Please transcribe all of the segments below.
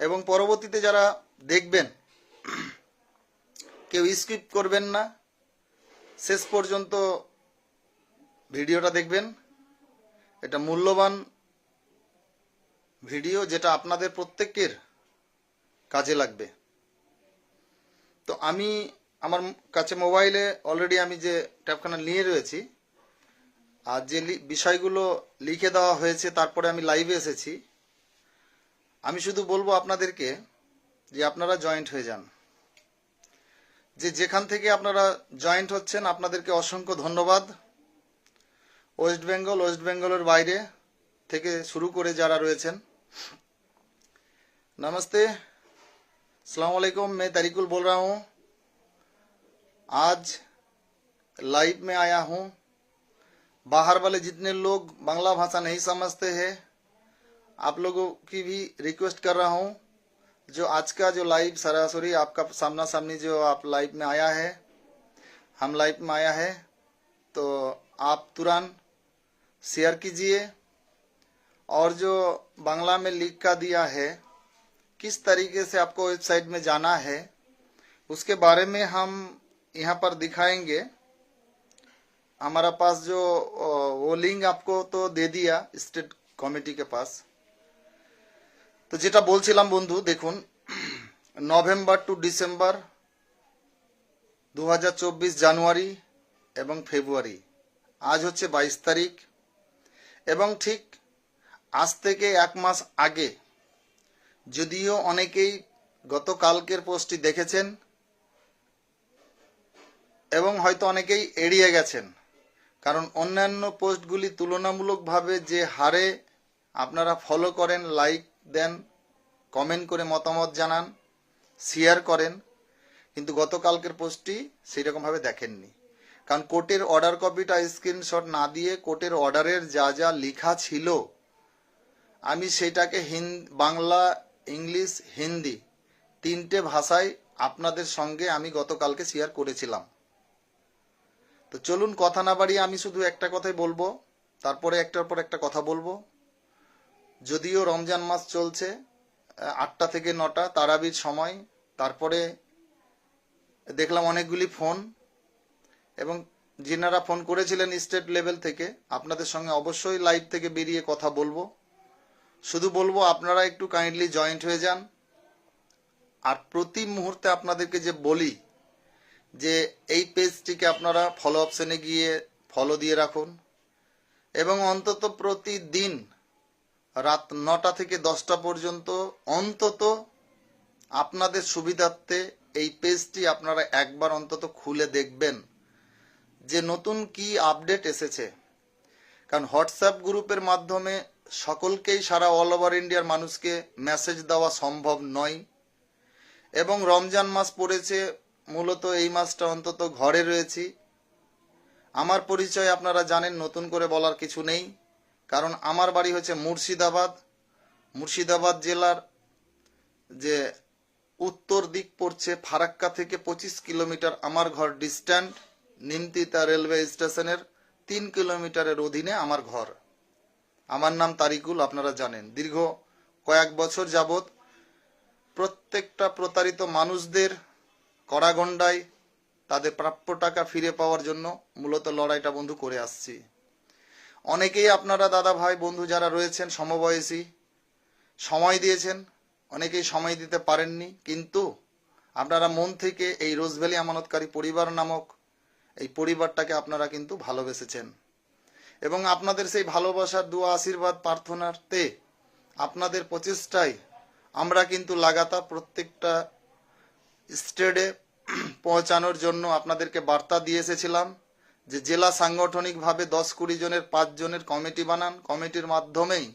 এবং পরবর্তীতে যারা দেখবেন, কেউ স্কিপ করবেন না, শেষ পর্যন্ত ভিডিওটা দেখবেন। এটা মূল্যবান ভিডিও যেটা আপনাদের প্রত্যেকের কাজে লাগবে। তো আমি আমার কাছে মোবাইলে অলরেডি আমি যে ট্যাবখানা নিয়ে রয়েছি, আর যে বিষয়গুলো লিখে দেওয়া হয়েছে, তারপরে আমি লাইভে এসেছি আমি শুধু বলবো আপনাদেরকে যে আপনারা জয়েন্ট হয়ে যান যে যেখান থেকে আপনারা জয়েন্ট হচ্ছেন আপনাদেরকে অসংখ্য ধন্যবাদ ওয়েস্ট বেঙ্গল ওয়েস্ট বেঙ্গলের বাইরে থেকে শুরু করে যারা রয়েছেন नमस्ते अस्सलाम वालेकुम मैं तरीकुल बोल रहा हूँ आज लाइव में आया हूँ बाहर वाले जितने लोग बांग्ला भाषा नहीं समझते हैं आप लोगों की भी रिक्वेस्ट कर रहा हूँ, जो आज का जो लाइव सरासरी आपका सामना सामनी जो आप लाइव में आया है, हम लाइव में आया है तो आप तुरंत शेयर कीजिए। और जो बांग्ला में लिख का दिया है, किस तरीके से आपको वेबसाइट में जाना है, उसके बारे में हम यहाँ पर दिखाएँगे। हमारा पास जो वो लिंक आपको तो दे दिया स्टेट कमिटी के पास। তো যেটা বলছিলাম বন্ধু, দেখুন, নভেম্বর টু ডিসেম্বর দু হাজার চব্বিশ জানুয়ারি এবং ফেব্রুয়ারি, আজ হচ্ছে বাইশ তারিখ, এবং ঠিক আজ থেকে এক মাস আগে যদিও অনেকেই গতকালকের পোস্টটি দেখেছেন এবং হয়তো অনেকেই এড়িয়ে গেছেন, কারণ অন্যান্য পোস্টগুলি তুলনামূলকভাবে যে হারে আপনারা ফলো করেন লাইক দেন কমেন্ট করে মতামত জানান শেয়ার করেন, কিন্তু গতকালকের পোস্টটি সেই রকমভাবে দেখেননি। কারণ কোর্টের অর্ডার কপিটা স্ক্রিনশট না দিয়ে কোর্টের অর্ডারের যা যা লেখা ছিল, আমি সেটাকে বাংলা, ইংলিশ, হিন্দি তিনটে ভাষায় আপনাদের সঙ্গে আমি গতকালকে শেয়ার করেছিলাম। তো চলুন কথা না বাড়িয়ে আমি শুধু একটা কথাই বলব, তারপরে একটার পর একটা কথা বলব। যদিও রমজান মাস চলছে আটটা থেকে নটা তারাবির সময়, তারপরে দেখলাম অনেকগুলি ফোন, এবং যিনারা ফোন করেছিলেন স্টেট লেভেল থেকে, আপনাদের সঙ্গে অবশ্যই লাইভ থেকে বেরিয়ে কথা বলব। শুধু বলব, আপনারা একটু কাইন্ডলি জয়েন্ট হয়ে যান। আর প্রতি মুহূর্তে আপনাদেরকে যে বলি, যে এই পেজটিকে আপনারা ফলো অপশনে গিয়ে ফলো দিয়ে রাখুন, এবং অন্তত প্রতিদিন রাত নটা থেকে দশটা পর্যন্ত অন্তত আপনাদের সুবিধার্থে এই পেজটি আপনারা একবার অন্তত খুলে দেখবেন যে নতুন কি আপডেট এসেছে। কারণ হোয়াটসঅ্যাপ গ্রুপের মাধ্যমে সকলকেই সারা অল ওভার ইন্ডিয়ার মানুষকে মেসেজ দেওয়া সম্ভব নয়। এবং রমজান মাস পড়েছে, মূলত এই মাসটা অন্তত ঘরে রয়েছি। আমার পরিচয় আপনারা জানেন, নতুন করে বলার কিছু নেই। কারণ আমার বাড়ি হচ্ছে মুর্শিদাবাদ। মুর্শিদাবাদ জেলার যে উত্তর দিক পড়ছে ফারাক্কা থেকে পঁচিশ কিলোমিটার, আমার ঘর ডিস্ট্যান্ট নিমতিতা রেলওয়ে স্টেশনের তিন কিলোমিটারের অধীনে আমার ঘর। আমার নাম তারিকুল, আপনারা জানেন। দীর্ঘ কয়েক বছর যাবৎ প্রত্যেকটা প্রতারিত মানুষদের কড়াগন্ডায় তাদের প্রাপ্য টাকা ফিরে পাওয়ার জন্য মূলত লড়াইটা বন্ধু করে আসছি। অনেকেই আপনারা দাদা ভাই, বন্ধু যারা রয়েছেন, সমবয়সী, সময় দিয়েছেন, অনেকেই সময় দিতে পারেননি, কিন্তু আপনারা মন থেকে এই রোজভ্যালি আমানতকারী পরিবার নামক এই পরিবারটাকে আপনারা কিন্তু ভালোবেসেছেন। এবং আপনাদের সেই ভালোবাসার দোয়া, আশীর্বাদ, প্রার্থনার্থে আপনাদের প্রচেষ্টায় আমরা কিন্তু লাগাতার প্রত্যেকটা স্টেডে পৌঁছানোর জন্য আপনাদেরকে বার্তা দিয়ে এসেছিলাম। যে জেলা সাংগঠনিকভাবে দশ কুড়ি জনের, পাঁচ জনের কমিটি বানান, কমিটির মাধ্যমেই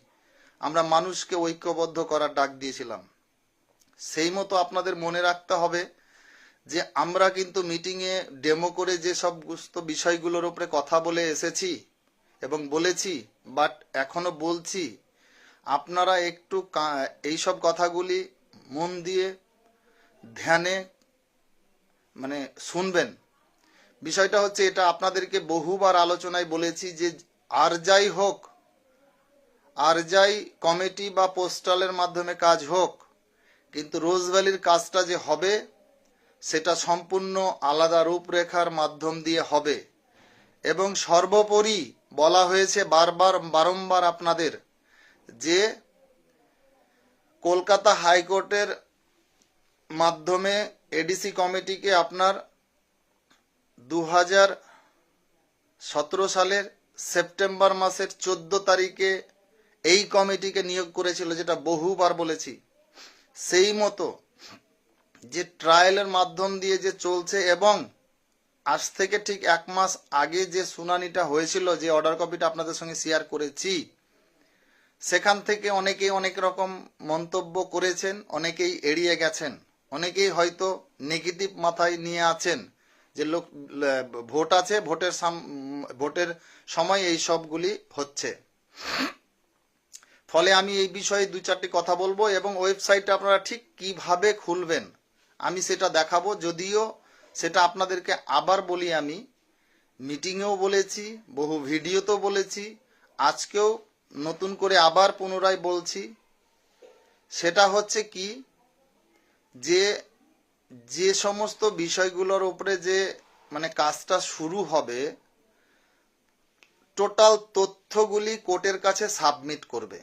আমরা মানুষকে ঐক্যবদ্ধ করার ডাক দিয়েছিলাম। সেই মতো আপনাদের মনে রাখতে হবে যে আমরা কিন্তু মিটিংয়ে ডেমো করে যে সব বিষয়গুলোর উপরে কথা বলে এসেছি এবং বলেছি, বাট এখনও বলছি, আপনারা একটু কা- এইসব কথাগুলি মন দিয়ে ধ্যানে মানে শুনবেন। বিষয়টা হচ্ছে এটা আপনাদেরকে বহুবার আলোচনায় বলেছি যে আর যাই হোক, আর যাই কমিটি বা পোস্টালের মাধ্যমে কাজ হোক, কিন্তু রোজভ্যালির কাজটা যে হবে, সেটা সম্পূর্ণ আলাদা রূপরেখার মাধ্যম দিয়ে হবে। এবং সর্বোপরি বলা হয়েছে বারবার বারংবার আপনাদের যে কলকাতা হাইকোর্টের মাধ্যমে এডিসি কমিটিকে আপনার দু হাজার সতেরো সালের সেপ্টেম্বর মাসের চোদ্দ তারিখে এই কমিটিকে নিয়োগ করেছিল, যেটা বহুবার বলেছি। সেই মতো যে ট্রায়ালের মাধ্যম দিয়ে যে চলছে এবং আজ থেকে ঠিক এক মাস আগে যে শুনানিটা হয়েছিল, যে অর্ডার কপিটা আপনাদের সঙ্গে শেয়ার করেছি, সেখান থেকে অনেকেই অনেক রকম মন্তব্য করেছেন, অনেকেই এড়িয়ে গেছেন, অনেকেই হয়তো নেগেটিভ মাথায় নিয়ে আছেন। যে লোক ভোট আছে, ভোটের ভোটের সময় এই সবগুলি হচ্ছে। ফলে আমি এই বিষয়ে দু চারটি কথা বলব এবং ওয়েবসাইটটা আপনারা ঠিক কীভাবে খুলবেন, আমি সেটা দেখাবো। যদিও সেটা আপনাদেরকে আবার বলি আমি, মিটিংয়েও বলেছি, বহু ভিডিওতেও বলেছি, আজকেও নতুন করে আবার পুনরায় বলছি। সেটা হচ্ছে কি, যে যে সমস্ত বিষয়গুলোর উপরে যে মানে কাজটা শুরু হবে, টোটাল তথ্যগুলি কোর্টের কাছে সাবমিট করবে।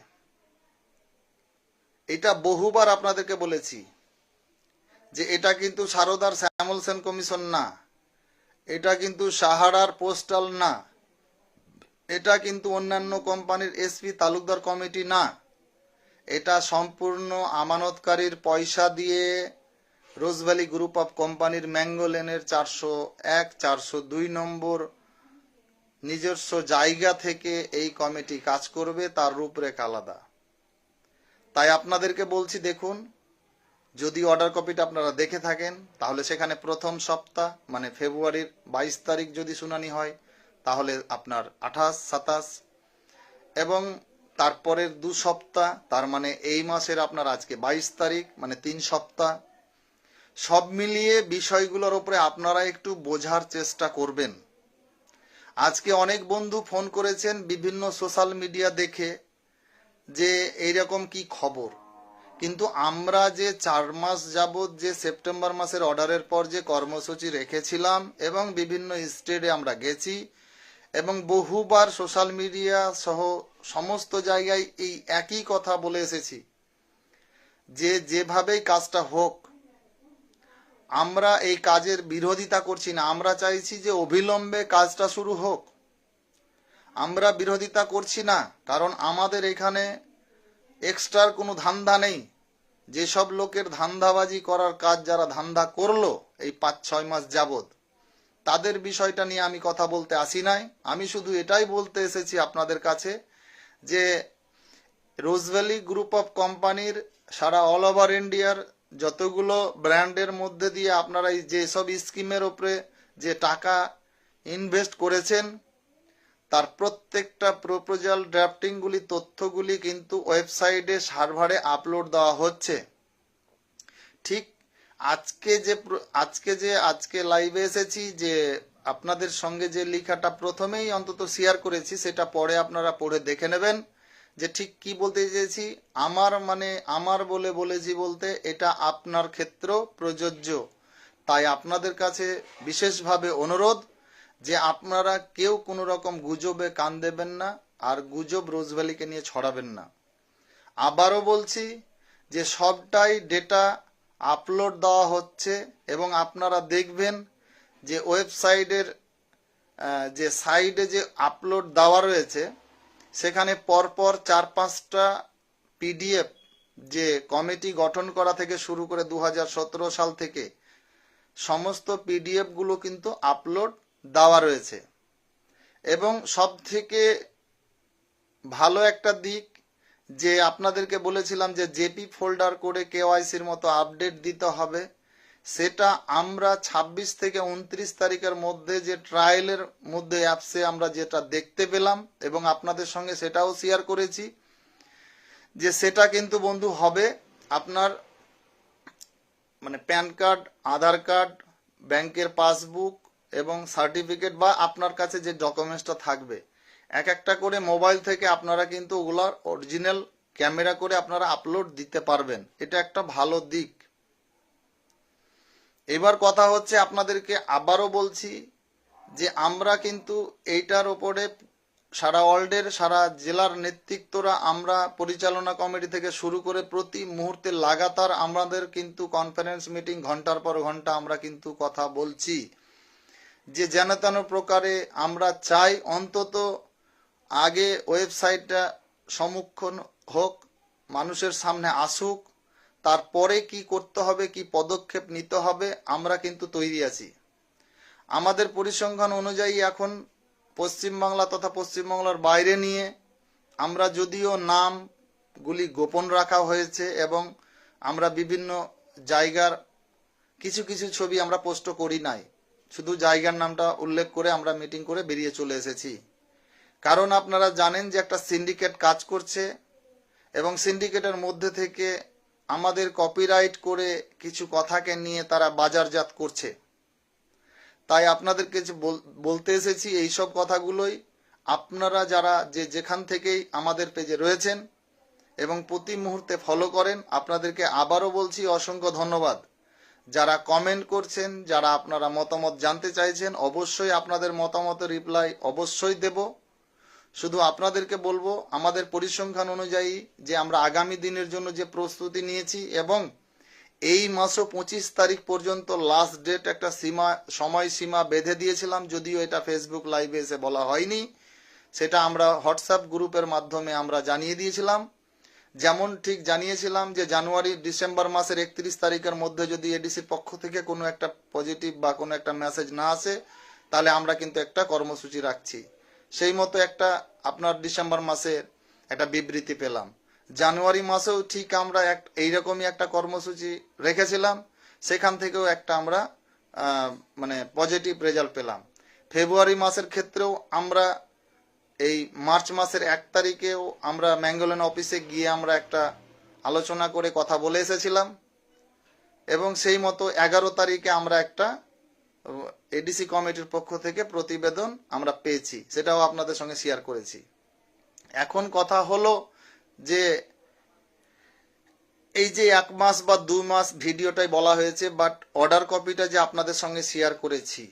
এটা বহুবার আপনাদেরকে বলেছি যে এটা কিন্তু সারদার শ্যামল সেন কমিশন না, এটা কিন্তু সাহারার পোস্টাল না, এটা কিন্তু অন্যান্য কোম্পানির এসপি তালুকদার কমিটি না। এটা সম্পূর্ণ আমানতকারীর পয়সা দিয়ে রোজভ্যালি গ্রুপ অফ কোম্পানির ম্যাঙ্গো লেনের চারশো এক, চারশো দুই নম্বর নিজস্ব জায়গা থেকে এই কমিটি কাজ করবে, তার রূপরেখা আলাদা। তাই আপনাদেরকে বলছি, দেখুন, যদি অর্ডার কপিটা আপনারা দেখে থাকেন, তাহলে সেখানে প্রথম সপ্তাহ মানে ফেব্রুয়ারির বাইশ তারিখ যদি শুনানি হয়, তাহলে আপনার আঠাশ, সাতাশ, এবং তারপরের দু সপ্তাহ, তার মানে এই মাসের আপনার আজকে বাইশ তারিখ মানে তিন সপ্তাহ সব মিলিয়ে বিষয়গুলোর উপরে আপনারা একটু বোঝার চেষ্টা করবেন। আজকে অনেক বন্ধু ফোন করেছেন বিভিন্ন সোশ্যাল মিডিয়া দেখে যে এইরকম কি খবর। কিন্তু আমরা যে চার মাস যাবৎ যে সেপ্টেম্বর মাসের অর্ডারের পর যে কর্মসূচি রেখেছিলাম এবং বিভিন্ন স্টেটে আমরা গেছি এবং বহুবার সোশ্যাল মিডিয়া সহ সমস্ত জায়গায় এই একই কথা বলে এসেছি যে যেভাবেই কাজটা হোক আমরা এই কাজের বিরোধিতা করছি না। আমরা চাইছি যে অবিলম্বে কাজটা শুরু হোক। আমরা বিরোধিতা করছি না, কারণ আমাদের এখানে এক্সট্রার কোনো ধান্দা নেই। যেসব লোকের ধান্দাবাজি করার কাজ যারা ধান্দা করল এই পাঁচ ছয় মাস যাবত তাদের বিষয়টা নিয়ে আমি কথা বলতে আসি নাই। আমি শুধু এটাই বলতে এসেছি আপনাদের কাছে যে রোজভ্যালি গ্রুপ অফ কোম্পানির সারা অল ওভার ইন্ডিয়ার যতগুলো ব্র্যান্ডের মধ্যে দিয়ে আপনারা এই যেসব স্কিমের ওপরে যে টাকা ইনভেস্ট করেছেন, তার প্রত্যেকটা প্রপোজাল ড্রাফটিংগুলি, তথ্যগুলি কিন্তু ওয়েবসাইটে, সার্ভারে আপলোড দেওয়া হচ্ছে। ঠিক আজকে যে আজকে যে, আজকে লাইভে এসেছি যে আপনাদের সঙ্গে যে লেখাটা প্রথমেই অন্তত শেয়ার করেছি, সেটা পরে আপনারা পড়ে দেখে নেবেন। যে ঠিক কি বলতে চেয়েছি? আমার মানে আমার বলে বলেছি বলতে এটা আপনার ক্ষেত্র প্রযোজ্য। তাই আপনাদের কাছে বিশেষভাবে অনুরোধ যে আপনারা কেউ কোনো রকম গুজবে কান দেবেন না আর গুজব রোজভ্যালিকে নিয়ে ছড়াবেন না। আবারও বলছি যে সবটাই ডেটা আপলোড দেওয়া হচ্ছে এবং আপনারা দেখবেন যে ওয়েবসাইটের যে সাইডে যে আপলোড দেওয়া রয়েছে সেখানে পরপর চার পাঁচটা পিডিএফ যে কমিটি গঠন করা থেকে শুরু করে দু হাজার সতেরো সাল থেকে সমস্ত পিডিএফগুলো কিন্তু আপলোড দেওয়া রয়েছে। এবং সব থেকে ভালো একটা দিক যে আপনাদেরকে বলেছিলাম যে জেপি ফোল্ডার করে কেওয়াইসির মতো আপডেট দিতে হবে। সেটা আমরা ২৬ থেকে উনত্রিশ তারিখের মধ্যে যে ট্রায়ালের মধ্যে অ্যাপসে আমরা যেটা দেখতে পেলাম এবং আপনাদের সঙ্গে সেটাও শেয়ার করেছি যে সেটা কিন্তু বন্ধু হবে আপনার মানে প্যান কার্ড, আধার কার্ড, ব্যাংকের পাসবুক এবং সার্টিফিকেট বা আপনার কাছে যে ডকুমেন্টসটা থাকবে। এক একটা করে মোবাইল থেকে আপনারা কিন্তু ওগুলার অরিজিনাল ক্যামেরা করে আপনারা আপলোড দিতে পারবেন। এটা একটা ভালো দিক। এবার কথা হচ্ছে আপনাদেরকে আবারও বলছি যে আমরা কিন্তু এইটার ওপরে সারা ওয়ার্ল্ডের, সারা জেলার নেতৃত্বরা আমরা পরিচালনা কমিটি থেকে শুরু করে প্রতি মুহূর্তে লাগাতার আমাদের কিন্তু কনফারেন্স মিটিং ঘণ্টার পর ঘণ্টা আমরা কিন্তু কথা বলছি। যে যেন তেন প্রকারে আমরা চাই অন্তত আগে ওয়েবসাইটটা সম্মুখীন হোক, মানুষের সামনে আসুক তারপরে কি করতে হবে, কি পদক্ষেপ নিতে হবে, আমরা কিন্তু তৈরি আছি। আমাদের পরিসংখ্যান অনুযায়ী এখন পশ্চিমবাংলা তথা পশ্চিমবাংলার বাইরে নিয়ে আমরা যদিও নামগুলি গোপন রাখা হয়েছে এবং আমরা বিভিন্ন জায়গার কিছু কিছু ছবি আমরা পোস্ট করি নাই। শুধু জায়গার নামটা উল্লেখ করে আমরা মিটিং করে বেরিয়ে চলে এসেছি। কারণ আপনারা জানেন যে একটা সিন্ডিকেট কাজ করছে এবং সিন্ডিকেটের মধ্যে থেকে আমাদের কপিরাইট করে কিছু কথাকে নিয়ে তারা বাজারজাত করছে। তাই আপনাদেরকে যে বল- বলতে এসেছি এই সব কথাগুলোই আপনারা যারা যে যেখান থেকেই আমাদের পেজে রয়েছেন এবং প্রতি মুহূর্তে ফলো করেন, আপনাদেরকে আবারও বলছি অসংখ্য ধন্যবাদ। যারা কমেন্ট করছেন, যারা আপনারা মতামত জানতে চাইছেন, অবশ্যই আপনাদের মতামতের রিপ্লাই অবশ্যই দেব। শুধু আপনাদেরকে বলব, আমাদের পরিসংখ্যান অনুযায়ী যে আমরা আগামী দিনের জন্য যে প্রস্তুতি নিয়েছি এবং এই মাসও পঁচিশ তারিখ পর্যন্ত লাস্ট ডেট একটা সীমা সময় সীমা বেঁধে দিয়েছিলাম, যদিও এটা ফেসবুক লাইভে এসে বলা হয়নি। সেটা আমরা হোয়াটসঅ্যাপ গ্রুপের মাধ্যমে আমরা জানিয়ে দিয়েছিলাম। যেমন ঠিক জানিয়েছিলাম যে জানুয়ারি, ডিসেম্বর মাসের একত্রিশ তারিখের মধ্যে যদি এডিসির পক্ষ থেকে কোনো একটা পজিটিভ বা কোনো একটা মেসেজ না আসে, তাহলে আমরা কিন্তু একটা কর্মসূচি রাখছি। সেই মতো একটা আপনার ডিসেম্বর মাসে একটা বিবৃতি পেলাম। জানুয়ারি মাসেও ঠিক আমরা এক, এইরকমই একটা কর্মসূচি রেখেছিলাম। সেখান থেকেও একটা আমরা মানে পজিটিভ রেজাল্ট পেলাম। ফেব্রুয়ারি মাসের ক্ষেত্রেও আমরা এই মার্চ মাসের এক তারিখেও আমরা ম্যাঙ্গোলেন অফিসে গিয়ে আমরা একটা আলোচনা করে কথা বলে এসেছিলাম। এবং সেই মতো এগারো তারিখে আমরা একটা এডিসি কমিটির পক্ষ থেকে প্রতিবেদন আমরা পেয়েছি, সেটাও আপনাদের সঙ্গে শেয়ার করেছি। এখন কথা হলো যে এই যে এক মাস বা দু মাস ভিডিওটাই বলা হয়েছে বাট অর্ডার কপিটা যে আপনাদের সঙ্গে শেয়ার করেছি,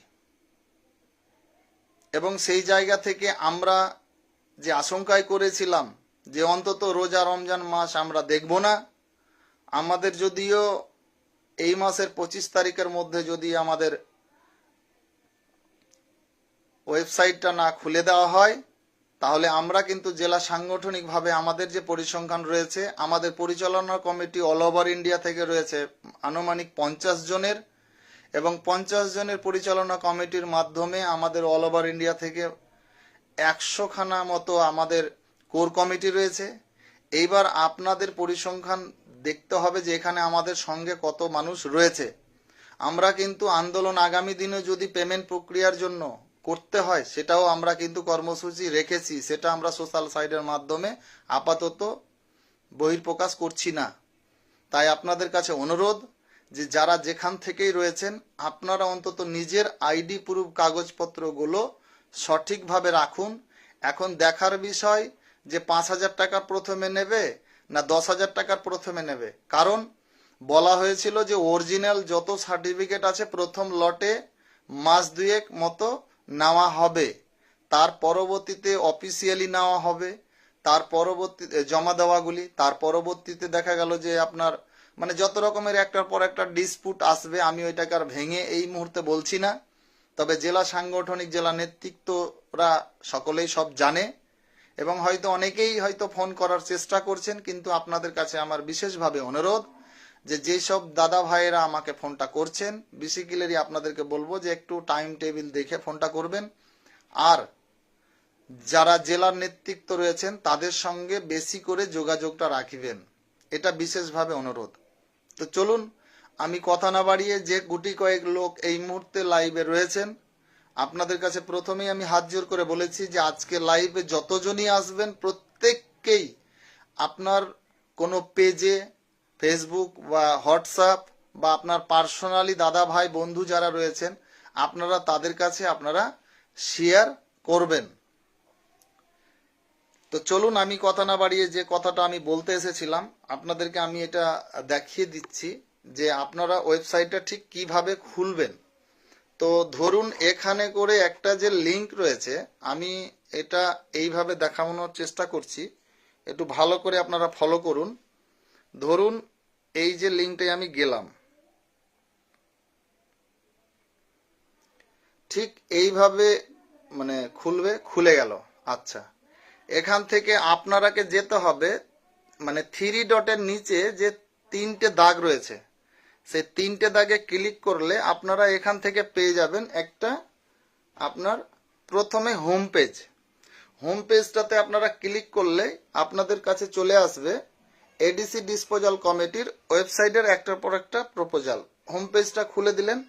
এবং সেই জায়গা থেকে আমরা যে আশঙ্কায় করেছিলাম যে অন্তত রোজা রমজান মাস আমরা দেখব না, আমাদের যদিও এই মাসের পঁচিশ তারিখের মধ্যে যদি আমাদের ওয়েবসাইটটা না খুলে দেওয়া হয়, তাহলে আমরা কিন্তু জেলা সাংগঠনিকভাবে আমাদের যে পরিসংখ্যান রয়েছে, আমাদের পরিচালনা কমিটি অল ওভার ইন্ডিয়া থেকে রয়েছে আনুমানিক পঞ্চাশ জনের এবং পঞ্চাশ জনের পরিচালনা কমিটির মাধ্যমে আমাদের অল ওভার ইন্ডিয়া থেকে একশো খানা মতো আমাদের কোর কমিটি রয়েছে। এইবার আপনাদের পরিসংখ্যান দেখতে হবে যে এখানে আমাদের সঙ্গে কত মানুষ রয়েছে। আমরা কিন্তু আন্দোলন আগামী দিনে যদি পেমেন্ট প্রক্রিয়ার জন্য করতে হয়, সেটাও আমরা কিন্তু কর্মসূচি রেখেছি, সেটা আমরা সোশ্যাল সাইটের মাধ্যমে আপাতত বহির্প্রকাশ করছি না। তাই আপনাদের কাছে অনুরোধ যে যারা যেখান থেকেই রয়েছেন, আপনারা অন্তত নিজের আইডি প্রুফ কাগজপত্রগুলো সঠিকভাবে রাখুন। এখন দেখার বিষয় যে পাঁচ হাজার টাকা প্রথমে নেবে না দশ হাজার টাকার প্রথমে নেবে? কারণ বলা হয়েছিল যে অরিজিনাল যত সার্টিফিকেট আছে প্রথম লটে মাস দুয়েক মতো নেওয়া হবে। তার পরবর্তীতে অফিসিয়ালি নেওয়া হবে। তার পরবর্তী জমা দেওয়াগুলি। তার পরবর্তীতে দেখা গেল যে আপনার মানে যত রকমের একটার পর একটা ডিসপুট আসবে, আমি ওইটাকে আর ভেঙে এই মুহূর্তে বলছি না। তবে জেলা সাংগঠনিক, জেলা নেতৃত্বরা সকলেই সব জানে এবং হয়তো অনেকেই হয়তো ফোন করার চেষ্টা করছেন, কিন্তু আপনাদের কাছে আমার বিশেষভাবে অনুরোধ যে যেসব দাদা ভাইয়েরা আমাকে ফোনটা করছেন বেসিক্যালি আপনাদেরকে বলব যে একটু টাইম টেবিল দেখে ফোনটা করবেন। আর যারা জেলার নেতৃত্ব রয়েছেন, তাদের সঙ্গে বেশি করে যোগাযোগটা রাখিবেন। এটা বিশেষভাবে অনুরোধ। তো চলুন, আমি কথা না বাড়িয়ে যে গুটি কয়েক লোক এই মুহূর্তে লাইভে রয়েছেন, আপনাদের কাছে প্রথমেই আমি হাত জোর করে বলেছি যে আজকে লাইভে যতজনই আসবেন, প্রত্যেককেই আপনার কোনো পেজে ফেসবুক বা হোয়াটসঅ্যাপ বা আপনার পার্সোনালি দাদা ভাই, বন্ধু যারা রয়েছেন, আপনারা তাদের কাছে আপনারা শেয়ার করবেন। তো চলুন আমি কথা না বাড়িয়ে যে কথাটা আমি বলতে এসেছিলাম, আপনাদেরকে আমি এটা দেখিয়ে দিচ্ছি যে আপনারা ওয়েবসাইটটা ঠিক কীভাবে খুলবেন। তো ধরুন এখানে করে একটা যে লিংক রয়েছে, আমি এটা এইভাবে দেখানোর চেষ্টা করছি। একটু ভালো করে আপনারা ফলো করুন। ধরুন এই যে লিঙ্কটায় আমি গেলাম। ঠিক এইভাবে মানে খুলবে, খুলে গেল। আচ্ছা। এখান থেকে আপনারাকে যেতে হবে মানে থ্রি ডটের নিচে যে তিনটে দাগ রয়েছে, সেই তিনটে দাগে ক্লিক করলে আপনারা এখান থেকে পেয়ে যাবেন একটা আপনার প্রথমে হোম পেজ হোম পেজটাতে আপনারা ক্লিক করলে আপনাদের কাছে চলে আসবে এডিসি ডিসপোজাল কমিটির ওয়েবসাইটের একটার পর একটা প্রপোজাল। হোম পেজটা খুলে দিলেন,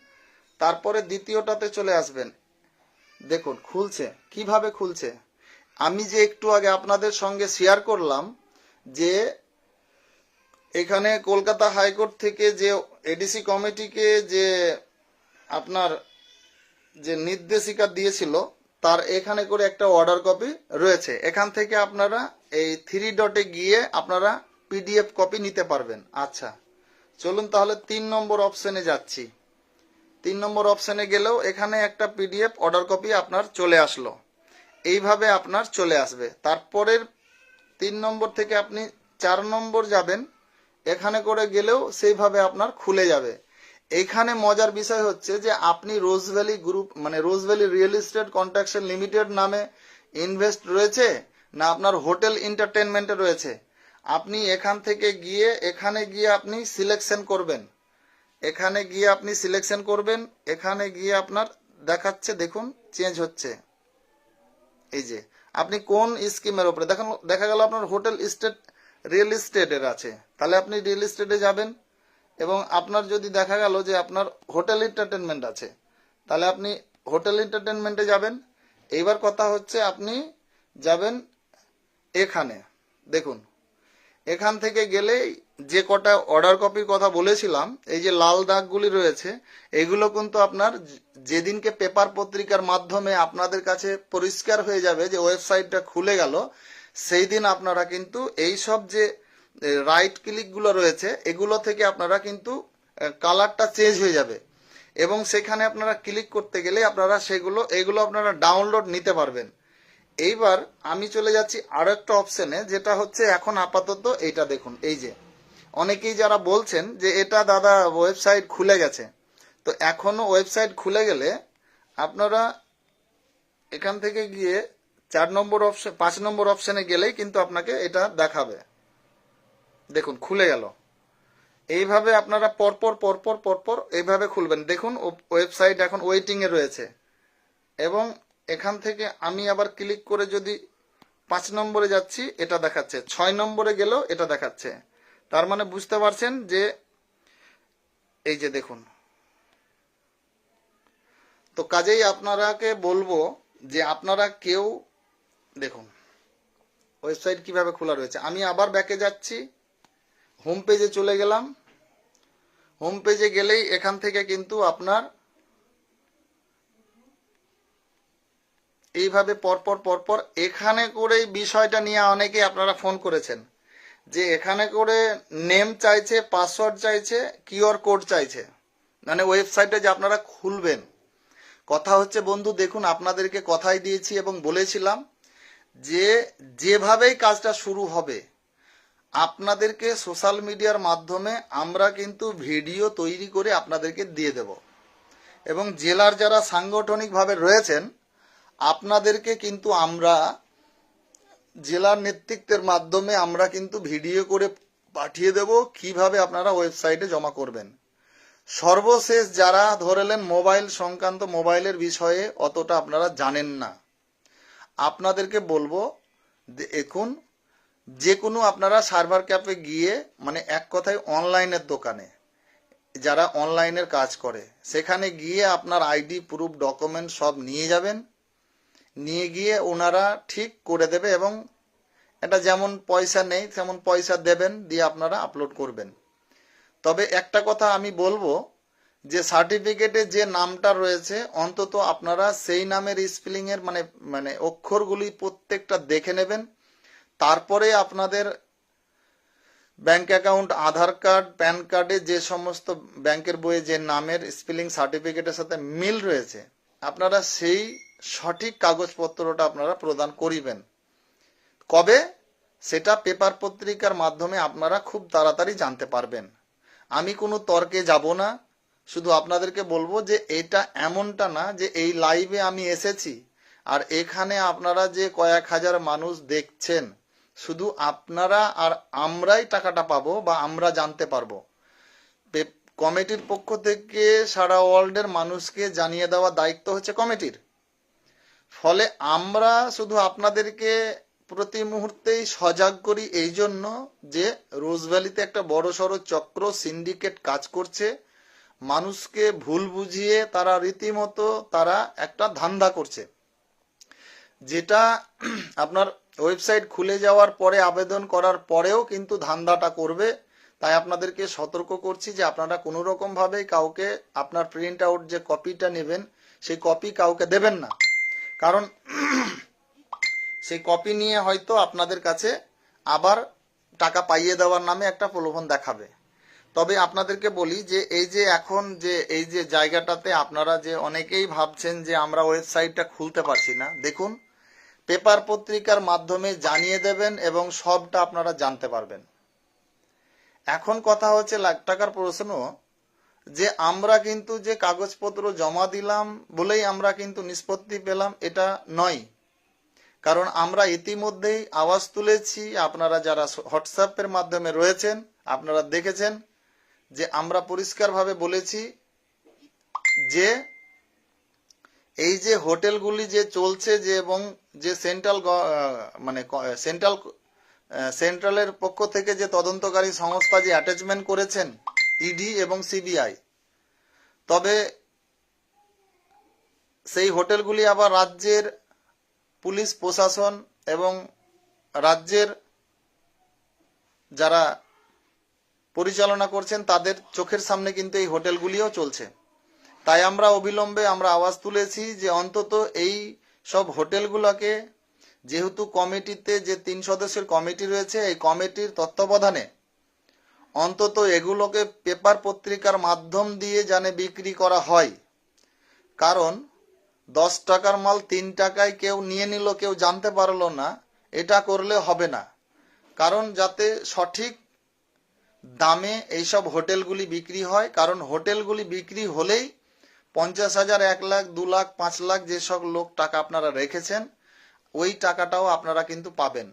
তারপরে দ্বিতীয়টাতে চলে আসবেন। দেখুন, খুলছে। কীভাবে খুলছে? আমি যে একটু আগে আপনাদের সঙ্গে শেয়ার করলাম যে এখানে কলকাতা হাইকোর্ট থেকে যে এডিসি কমিটিকে যে আপনার যে নির্দেশিকা দিয়েছিল, তার এখানে করে একটা অর্ডার কপি রয়েছে। এখান থেকে আপনারা এই থ্রি ডটে গিয়ে আপনারা পিডিএফ কপি নিতে পারবেন। আচ্ছা চলুন তাহলে তিন নম্বর অপশনে যাচ্ছি। তিন নম্বর অপশনে গেলেও এখানে একটা পিডিএফ অর্ডার কপি আপনার চলে আসলো। এইভাবে আপনার চলে আসবে। তারপরের তিন নম্বর থেকে আপনি চার নম্বর যাবেন, এখানে করে গেলেও সেইভাবে আপনার খুলে যাবে। এখানে মজার বিষয় হচ্ছে যে আপনি রোজ ভ্যালি গ্রুপ মানে Rose Valley real estate construction limited নামে ইনভেস্ট রয়েছে না আপনার হোটেল এন্টারটেনমেন্টে রয়েছে? আপনি এখান থেকে গিয়ে, এখানে গিয়ে আপনি সিলেকশন করবেন। এখানে গিয়ে আপনি সিলেকশন করবেন, এখানে গিয়ে আপনার দেখাচ্ছে, দেখুন চেঞ্জ হচ্ছে। এই যে, আপনি কোন স্কিমের উপরে, দেখেন, দেখা গেল আপনার হোটেল স্টেট রিয়েল এস্টেটের আছে। তাহলে আপনি রিয়েল এস্টেটে যাবেন এবং আপনার যদি দেখা গেল যে আপনার হোটেল এন্টারটেনমেন্ট আছে, তাহলে আপনি হোটেল এন্টারটেনমেন্টে যাবেন। এইবার কথা হচ্ছে আপনি যাবেন এখানে। দেখুন এখান থেকে গেলেই যে কটা অর্ডার কপির কথা বলেছিলাম, এই যে লাল দাগগুলি রয়েছে, এগুলো কিন্তু আপনার যেদিনকে পেপার পত্রিকার মাধ্যমে আপনাদের কাছে পরিষ্কার হয়ে যাবে যে ওয়েবসাইটটা খুলে গেল, সেই দিন আপনারা কিন্তু এই সব যে রাইট ক্লিকগুলো রয়েছে, এগুলো থেকে আপনারা কিন্তু কালারটা চেঞ্জ হয়ে যাবে। এবং সেখানে আপনারা ক্লিক করতে গেলে আপনারা সেগুলো, এগুলো আপনারা ডাউনলোড নিতে পারবেন। এইবার আমি চলে যাচ্ছি আরও একটা অপশনে যেটা হচ্ছে এখন আপাতত এইটা দেখুন, এই যে। অনেকেই যারা বলছেন যে এটা দাদা ওয়েবসাইট খুলে গেছে। তো এখনও ওয়েবসাইট খুলে গেলে আপনারা এখান থেকে গিয়ে চার নম্বর অপশন পাঁচ নম্বর অপশনে গেলেই কিন্তু আপনাকে এটা দেখাবে। দেখুন, খুলে গেল। এইভাবে আপনারা পরপর পরপর পরপর এইভাবে খুলবেন। দেখুন ওয়েবসাইট এখন ওয়েটিং এ রয়েছে। এবং এখান থেকে আমি আবার ক্লিক করে যদি পাঁচ নম্বরে যাচ্ছি, এটা দেখাচ্ছে। ছয় নম্বরে গেলেও এটা দেখাচ্ছে। তার মানে বুঝতে পারছেন যে, এই যে দেখুন। তো কাজেই আপনারাকে বলব যে আপনারা কেউ, দেখুন, ওয়েবসাইট কীভাবে খোলা রয়েছে। আমি আবার ব্যাকে যাচ্ছি, হোম পেজে চলে গেলাম। হোম পেজে গেলেই এখান থেকে কিন্তু আপনার এইভাবে পরপর পরপর এখানে করেই বিষয়টা নিয়ে অনেকে আপনারা ফোন করেছেন। যে এখানে করে নেম চাইছে, পাসওয়ার্ড চাইছে কিউআর কোড চাইছে। মানে ওয়েবসাইটে যে আপনারা খুলবেন। কথা হচ্ছে, বন্ধু, দেখুন, আপনাদেরকে কথাই দিয়েছি এবং বলেছিলাম যে যেভাবেই কাজটা শুরু হবে, আপনাদেরকে সোশ্যাল মিডিয়ার মাধ্যমে আমরা কিন্তু ভিডিও তৈরি করে আপনাদেরকে দিয়ে দেব। এবং জেলার যারা সাংগঠনিকভাবে রয়েছেন আপনাদেরকে কিন্তু আমরা জেলার নেতৃত্বের মাধ্যমে আমরা কিন্তু ভিডিও করে পাঠিয়ে দেব কীভাবে আপনারা ওয়েবসাইটে জমা করবেন। সর্বশেষ যারা ধরেলেন মোবাইল সংক্রান্ত মোবাইলের বিষয়ে অতটা আপনারা জানেন না, আপনাদেরকে বলব এখন যে কোনো আপনারা সার্ভার ক্যাপে গিয়ে মানে এক কথায় অনলাইনের দোকানে যারা অনলাইনের কাজ করে, সেখানে গিয়ে আপনার আইডি, প্রুফ, ডকুমেন্ট সব নিয়ে যাবেন। নিয়ে গিয়ে ওনারা ঠিক করে দেবে এবং এটা যেমন পয়সা নেই, তেমন পয়সা দেবেন, দিয়ে আপনারা আপলোড করবেন। তবে একটা কথা আমি বলব যে সার্টিফিকেটে যে নামটা রয়েছে, অন্তত আপনারা সেই নামের স্পেলিং এর মানে মানে অক্ষরগুলি প্রত্যেকটা দেখে নেবেন। তারপরে আপনাদের bank account Aadhaar card, PAN কার্ডে যে সমস্ত ব্যাংকের বইয়ে যে নামের স্পেলিং সার্টিফিকেটের সাথে মিল রয়েছে, আপনারা সেই সঠিক কাগজপত্রটা আপনারা প্রদান করিবেন। কবে? সেটা পেপার পত্রিকার মাধ্যমে আপনারা খুব তাড়াতাড়ি জানতে পারবেন। আমি কোনো তর্কে যাব না, শুধু আপনাদেরকে বলব যে এটা এমনটা না যে এই লাইভে আমি এসেছি আর এখানে আপনারা যে কয়েক হাজার মানুষ দেখছেন, শুধু আপনারা আর আমরাই টাকাটা পাবো বা আমরা জানতে পারব। কমিটির পক্ষ থেকে সারা ওয়ার্ল্ডের মানুষকে জানিয়ে দেওয়া দায়িত্ব হচ্ছে কমিটির। ফলে আমরা শুধু আপনাদেরকে প্রতি মুহূর্তেই সজাগ করি এই জন্য যে রোজভ্যালিতে একটা বড় সড়ো চক্র, সিন্ডিকেট কাজ করছে। মানুষকে ভুল বুঝিয়ে তারা রীতিমতো তারা একটা ধান্দা করছে। যেটা আপনার ওয়েবসাইট খুলে যাওয়ার পরে, আবেদন করার পরেও কিন্তু ধান্দাটা করবে। তাই আপনাদেরকে সতর্ক করছি যে আপনারা কোনো রকম ভাবে কাউকে আপনার প্রিন্ট আউট যে কপিটা নেবেন, সেই কপি কাউকে দেবেন না। কারণ সেই কপি নিয়ে হয়তো আপনাদের কাছে আবার টাকা পাইয়ে দেওয়ার নামে একটা প্রলোভন দেখাবে। তবে আপনাদেরকে বলি যে এই যে এখন যে, এই যে জায়গাটাতে আপনারা যে অনেকেই ভাবছেন যে আমরা ওয়েবসাইটটা খুলতে পারছি না, দেখুন, পেপার পত্রিকার মাধ্যমে জানিয়ে দেবেন এবং সবটা আপনারা জানতে পারবেন। এখন কথা হচ্ছে লাখ টাকার প্রশ্ন যে আমরা কিন্তু যে কাগজপত্র জমা দিলাম বলেই আমরা কিন্তু নিষ্পত্তি পেলাম, এটা নয়। কারণ আমরা ইতিমধ্যেই আওয়াজ তুলেছি, আপনারা যারা হোয়াটসঅ্যাপের মাধ্যমে রয়েছেন, আপনারা দেখেছেন যে আমরা পরিষ্কারভাবে বলেছি যে এই যে হোটেলগুলি যে চলছে যে এবং যে সেন্ট্রাল মানে সেন্ট্রাল সেন্ট্রালের পক্ষ থেকে যে তদন্তকারী সংস্থা যে অ্যাটাচমেন্ট করেছেন ইডি এবং সিবিআই তবে সেই হোটেলগুলি আবার রাজ্যের পুলিশ, প্রশাসন এবং রাজ্যের যারা পরিচালনা করছেন, তাদের চোখের সামনে কিন্তু এই হোটেলগুলিও চলছে। তাই আমরা অবিলম্বে আমরা আওয়াজ তুলেছি যে অন্তত এই সব হোটেলগুলোকে, যেহেতু কমিটিতে যে তিন সদস্যের কমিটি রয়েছে, এই কমিটির তত্ত্বাবধানে অন্তত এগুলোকে পেপার পত্রিকার মাধ্যম দিয়ে জানে বিক্রি করা হয়। কারণ দশ টাকার মাল তিন টাকায় কেউ নিয়ে নিল, কেউ জানতে পারল না, এটা করলে হবে না। কারণ যাতে সঠিক দামে এইসব হোটেলগুলি বিক্রি হয়, কারণ হোটেলগুলি বিক্রি হলেই পঞ্চাশ হাজার, এক লাখ, দু লাখ, পাঁচ লাখ যেসব লোক টাকা আপনারা রেখেছেন, ওই টাকাটাও আপনারা কিন্তু পাবেন।